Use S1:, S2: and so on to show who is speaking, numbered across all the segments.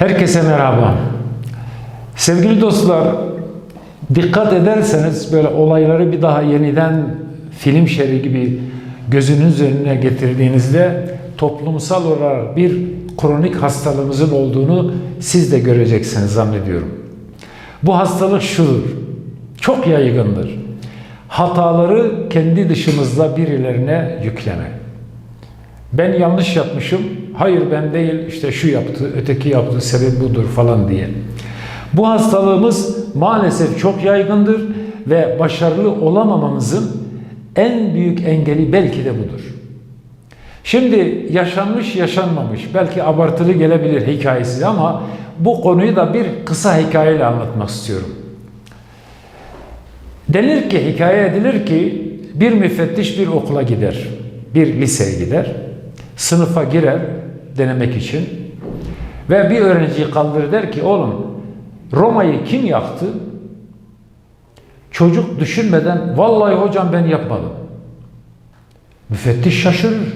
S1: Herkese merhaba. Sevgili dostlar, dikkat ederseniz böyle olayları bir daha yeniden film şeridi gibi gözünüz önüne getirdiğinizde toplumsal olarak bir kronik hastalığımızın olduğunu siz de göreceksiniz zannediyorum. Bu hastalık şudur, çok yaygındır. Hataları kendi dışımızda birilerine yükleme. Ben yanlış yapmışım. Hayır ben değil işte şu yaptı, öteki yaptı, sebep budur falan diye. Bu hastalığımız maalesef çok yaygındır ve başarılı olamamamızın en büyük engeli belki de budur. Şimdi yaşanmış yaşanmamış belki abartılı gelebilir hikayesi ama bu konuyu da bir kısa hikayeyle anlatmak istiyorum. Denir ki, hikaye edilir ki bir müfettiş bir okula gider, bir liseye gider, sınıfa girer denemek için ve bir öğrenciyi kaldırır der ki oğlum Roma'yı kim yaktı? Çocuk düşünmeden vallahi hocam ben yapmadım. Müfettiş şaşırır.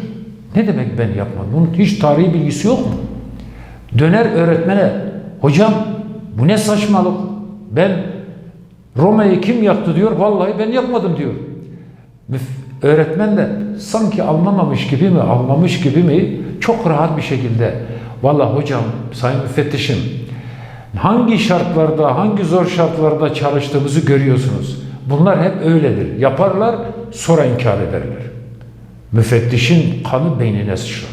S1: Ne demek ben yapmadım? Bunun hiç tarihi bilgisi yok mu? Döner öğretmene hocam bu ne saçmalık? Ben Roma'yı kim yaktı diyor. Vallahi ben yapmadım diyor. Öğretmen de sanki anlamamış gibi mi, anlamış gibi mi çok rahat bir şekilde Vallahi hocam, sayın müfettişim hangi şartlarda, hangi zor şartlarda çalıştığımızı görüyorsunuz. Bunlar hep öyledir. Yaparlar, sonra inkar ederler. Müfettişin kanı beynine sıçrar.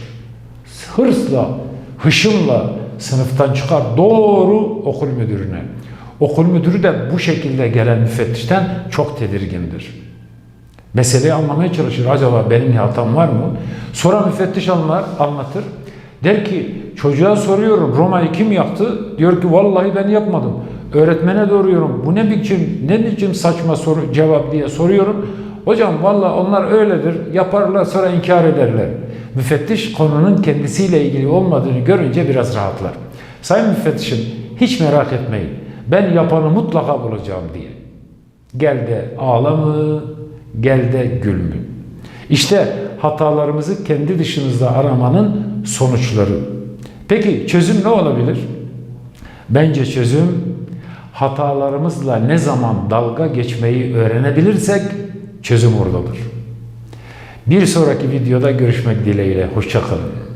S1: Hırsla, hışımla sınıftan çıkar doğru okul müdürüne. Okul müdürü de bu şekilde gelen müfettişten çok tedirgindir. Meseleyi anlamaya çalışır. Acaba benim hatam var mı? Sonra müfettiş anlar, anlatır. Der ki çocuğa soruyorum Roma'yı kim yaktı? Diyor ki vallahi ben yapmadım. Öğretmene soruyorum. Bu ne biçim ne biçim saçma soru cevap diye soruyorum. Hocam vallahi onlar öyledir. Yaparlar sonra inkar ederler. Müfettiş konunun kendisiyle ilgili olmadığını görünce biraz rahatlar. Sayın müfettişim hiç merak etmeyin. Ben yapanı mutlaka bulacağım diye. Gel de ağlamı, gel de gül mü? İşte hatalarımızı kendi dışımızda aramanın sonuçları. Peki çözüm ne olabilir? Bence çözüm hatalarımızla ne zaman dalga geçmeyi öğrenebilirsek çözüm oradadır. Bir sonraki videoda görüşmek dileğiyle. Hoşçakalın.